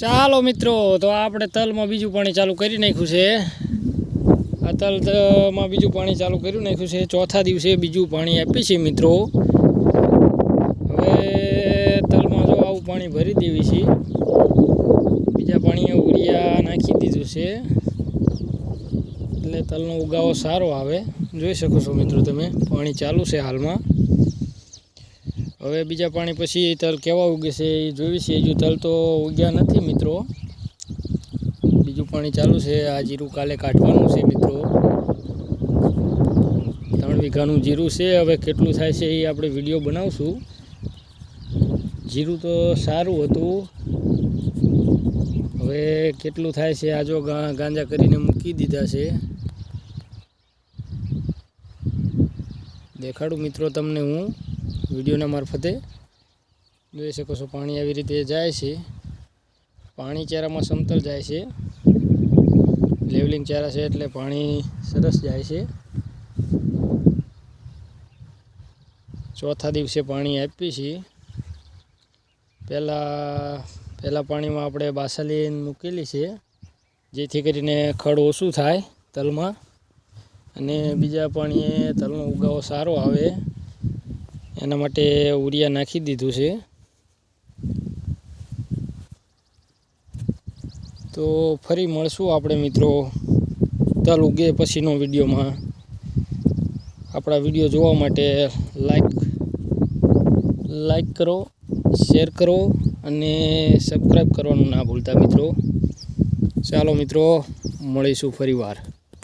ચાલો મિત્રો, તો આપણે તલમાં બીજું પાણી ચાલુ કરી નાખ્યું છે. આ તલમાં બીજું પાણી ચાલુ કર્યું નાખ્યું છે. ચોથા દિવસે બીજું પાણી આપીએ છીએ મિત્રો. હવે તલમાં જો આવું પાણી ભરી દેવી છે. બીજા પાણીએ ઉરિયા નાખી દીધું છે. એટલે તલનો ઉગાવો સારો આવે. જોઈ શકો છો મિત્રો તમે, પાણી ચાલુ છે હાલમાં. હવે બીજા પાણી પછી તલ કેવા ઉગે છે એ જોઈ છે. હજુ તલ તો ઉગ્યા નથી મિત્રો. બીજું પાણી ચાલુ છે. આ જીરું કાલે કાઢવાનું છે મિત્રો. ત્રણ વીઘાનું જીરું છે. હવે કેટલું થાય છે એ આપણે વીડિયો બનાવશું. જીરું તો સારું હતું. હવે કેટલું થાય છે આ જો ગાંજા કરીને મૂકી દીધા છે. દેખાડું મિત્રો તમને હું. વિડીયોના મારફતે જોઈ શકો છો, પાણી આવી રીતે જાય છે. પાણી ચારામાં સમતલ જાય છે. લેવલિંગ ચારા છે એટલે પાણી સરસ જાય છે. ચોથા દિવસે પાણી આપીએ છીએ. પહેલાં પહેલાં પાણીમાં આપણે બાસાલીન મૂકેલી છે, જેથી કરીને ખડ ઓછું થાય તલમાં. અને બીજા પાણીએ તલનો ઉગાવો સારો આવે. એના માટે ઉરિયા નાખી દીધું છે. તો ફરી મળશું આપણે મિત્રો તલ ઉગે પછીનો વિડીયોમાં. આપણા વીડિયો જોવા માટે લાઈક લાઈક કરો શેર કરો અને સબસ્ક્રાઈબ કરવાનું ના ભૂલતા મિત્રો. ચાલો મિત્રો, મળીશું ફરીવાર.